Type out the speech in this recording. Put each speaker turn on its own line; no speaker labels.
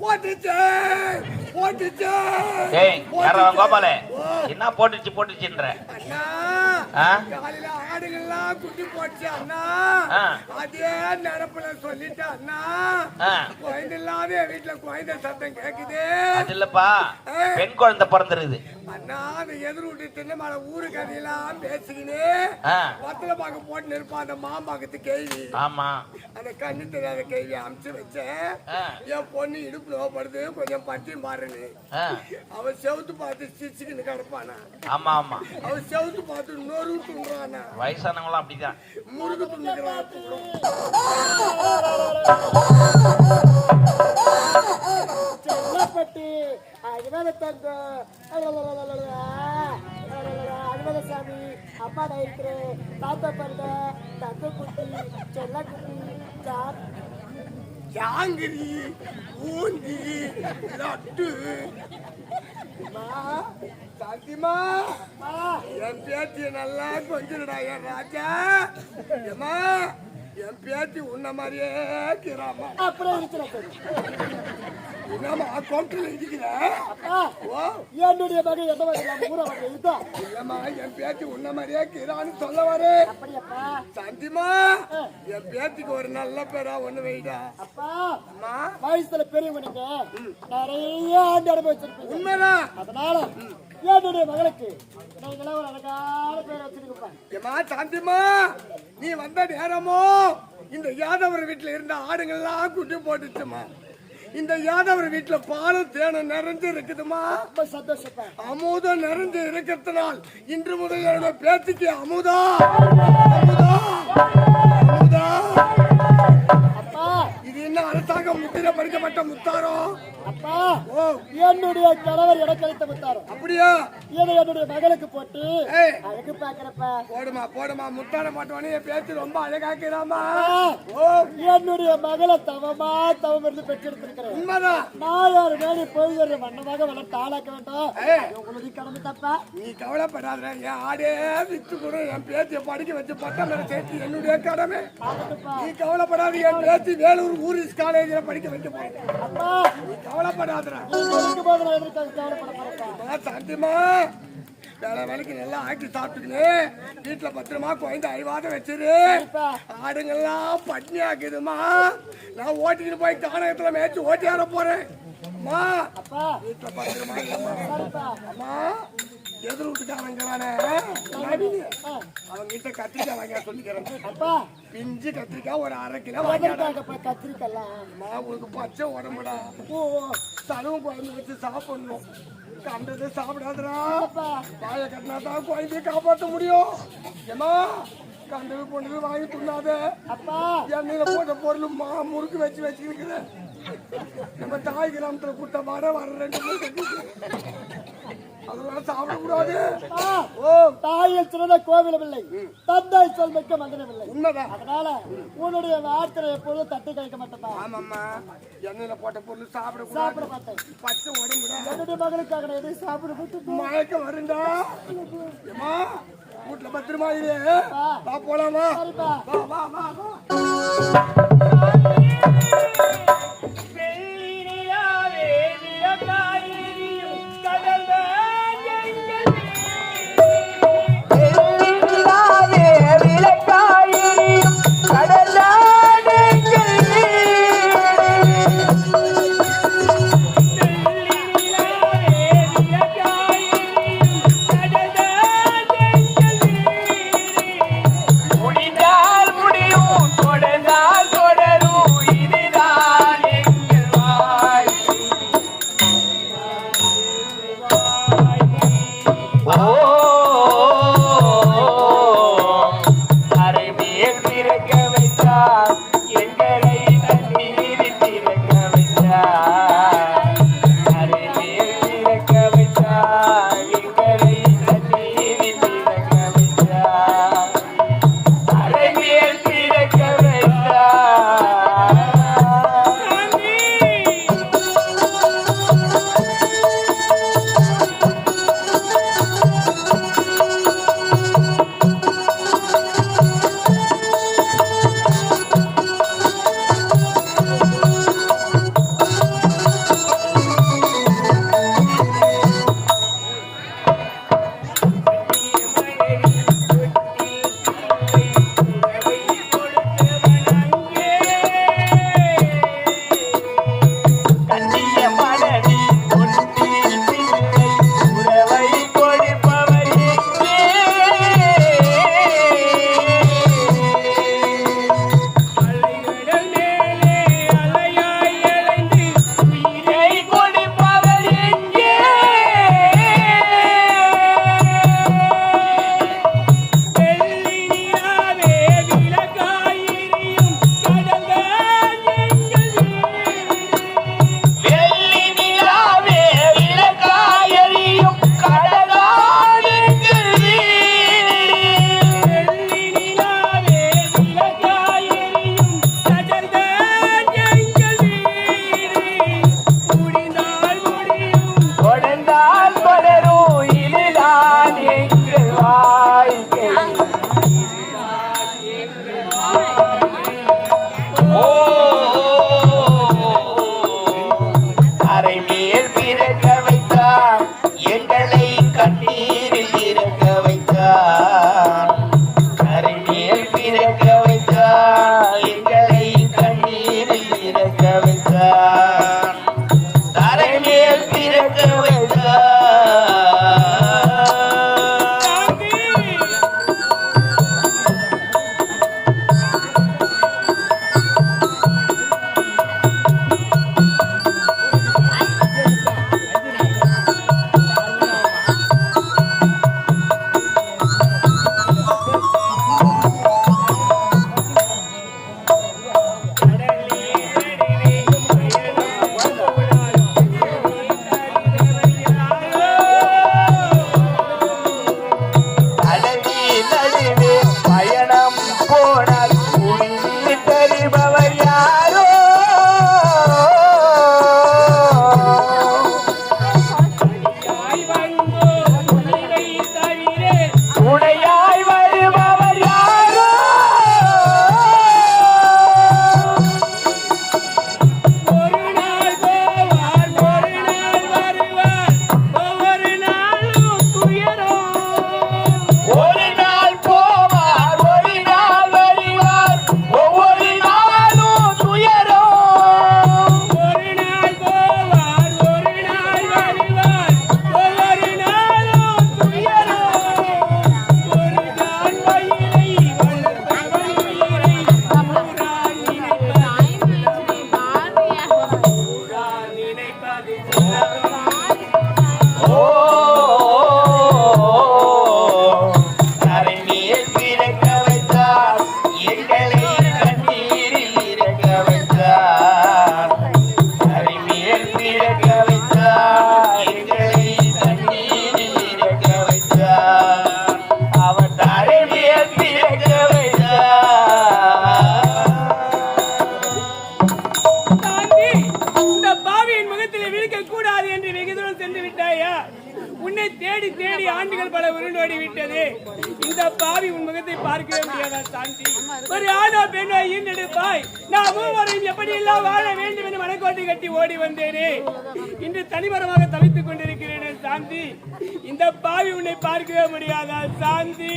போட்டுச்சு போட்டுச்சு.
என்ன போட்டுச்சு போட்டுச்சுன்ற?
காலையில ஆடுகள்லாம் குட்டி போச்சு அண்ணா. அதே நினப்புல சொல்லிட்டு அண்ணா. குழந்தை இல்லாத வீட்டுல குழந்தை சத்தம் கேக்குது.
அது இல்லப்பா. பெண் குழந்தை பிறந்திருக்குது
அண்ணா அந்த எதிர் வீட்டு திண்ணமலை ஊரு கதையெல்லாம் பேசிக்கின்னு
ஆ.
வத்தல பாக்க போட்டு நிற்பான் அந்த மாம்பாக்கத்து கேள்வி.
ஆமா.
அந்த கண்ணு தெரியாத கேள்வி அமுச்சு வச்சேன். என் பொண்ணு இடுப்புல படுது கொஞ்சம் பட்டி மாறுன்னு.
ஆ.
அவன் செவுத்து பார்த்து சிரிச்சுக்கின்னு கிடப்பானா?
ஆமா ஆமா.
அவன் செவுத்து பார்த்து துண்டுறானா
வயசானவங்களாம் அப்படிதான்.
முருகு
செல்லப்பட்டி அஜிமத தங்கம் அஜிமத சாமி இருக்கிறேன் தாத்தா பண்ண தங்க குட்டி செல்ல குட்டி
ஜாங்கிரி ஊந்தி லட்டு சாந்திமா என் பேத்தி நல்லா கொஞ்சிடா என் ராஜா. ஏமா என் பேத்தி உன்ன மாதிரியே கிராமா
அப்படியே இருக்கிறேன்
என்னம்மா கவுண்டர்ல இருக்கிற
அப்பா.
ஓ
என்னுடைய மகன் எந்த மாதிரி ஊரை மகன் இதுதான்
இல்லம்மா என் பேத்தி உன்ன மாதிரியே கிரான்னு சொல்ல வரே
அப்படியாப்பா.
சாந்திமா என் பேத்திக்கு ஒரு நல்ல பேரா ஒண்ணு வைடா.
அப்பா
அம்மா.
வயசுல பெரியவங்க நீங்க நிறைய ஆண்டு அனுபவிச்சிருப்பீங்க.
உண்மைதான்.
அதனால என்னுடைய மகளுக்கு நீங்களே ஒரு அழகான பேர் வச்சிருக்கப்பா
ஏமா சாந்திமா நீ வந்த நேரமோ இந்த யாதவர் வீட்டுல இருந்த ஆடுங்கள்லாம் குட்டி போட்டுச்சுமா இந்த யாதவர் வீட்டுல பாலும் தேனும் நிறைஞ்சு இருக்குதுமா? அமுதம் நிறைஞ்சு இருக்கிறதுனால் இன்று முதல் என்னோட அமுதா அமுதா அமுதா முத்திர பறிக்கப்பட்ட முத்தாரோ?
அப்பா
ஓ
என்னுடைய கணவர் எனக்கு அளித்த முத்தாரம்.
அப்படியா?
இதை என்னுடைய மகளுக்கு போட்டு அழகு பாக்குறப்ப
போடுமா போடுமா முத்தார மாட்டோனே என் பேத்தி ரொம்ப அழகாக்கிறாமா ஓ.
என்னுடைய மகளை தவமா தவம் இருந்து பெற்றெடுத்திருக்கிறேன்.
உண்மைதான்.
நான் யாரு மேலே போய் வண்ணமாக வளர்த்து ஆளாக்க வேண்டாம். உங்களுடைய கடமை தப்பா?
நீ கவலைப்படாத என் ஆடே வித்து கூட என் பேத்தியை படிக்க வச்சு பட்டம் சேர்த்து என்னுடைய கடமை. நீ கவலைப்படாத என் பேத்தி வேலூர் ஊரிஸ் காலேஜில் படிக்க வைக்க போறேன்
அப்பா
கவலைப்படாதடா வேலை வேலைக்கு நல்லா ஆக்கி சாப்பிட்டுக்கின்னு வீட்டுல பத்திரமா குழந்தை அழிவாத வச்சிரு ஆடுங்கெல்லாம் பட்னி ஆக்குதுமா நான் ஓட்டிக்கிட்டு போய் தானகத்துல மேய்ச்சி ஓட்டி ஆட போறேன் அம்மா வீட்டுல பத்திரமா அம்மா எதிர் வீட்டுக்காரங்கிறானே
ஆ,
அவங்க கிட்ட கத்திரிக்காய் வாங்க சொல்லிக்கிறேன்.
அப்பா.
பிஞ்சு கத்திரிக்காய் ஒரு அரை கிலோ வாங்கிடா
எதற்காகப்பா கத்திரிக்கலாம்
அம்மா உங்களுக்கு பச்சை உடம்புடா.
ஓ
சலவும் குழம்பு வச்சு சாப்பிடணும். கண்டது சாப்பிடாதடா.
அப்பா.
வாயை கட்டினா தான் குழந்தைய காப்பாற்ற முடியும். ஏமா கண்டது பொண்ணு வாங்கி துண்ணாத
அப்பா.
எண்ணெயில போட்ட பொருள் மா முறுக்கு வச்சு வச்சுருக்குது நம்ம தாய் கிராமத்துல கொடுத்த மாட வர ரெண்டு மூணு அதெல்லாம் சாப்பிடக்கூடாது. ஓ
தாயில் சிறந்த கோவிலும் இல்லை தந்தை சொல் மிக்க மந்திரம் இல்லை
உண்மைதான்.
அதனால உன்னுடைய வார்த்தை எப்பொழுதும் தட்டி கழிக்க
ஆமாம்மா. எண்ணெயில போட்ட பொருள்
சாப்பிட மாட்டேன்
பச்சை உடம்புடா
என்னுடைய மகளுக்காக நான் எதையும் சாப்பிட மாட்டேன்
மயக்கம் வருண்டா. ஏமா வீட்டுல பத்திரமா வா போலாமா?
சரிப்பா.
வா வா வா
பார்க்கவே முடியாதா சாந்தி? ஒரு ஆணோ பெண்ணோ ஈண்டெடுப்பாய் நான் எப்படி எல்லாம் வாழ வேண்டும் என்று மனக்கோட்டை கட்டி ஓடி வந்தேனே. இன்று தனிமரமாக தவித்துக் கொண்டிருக்கிறேனே சாந்தி. இந்த பாவி உன்னை பார்க்கவே முடியாதா சாந்தி?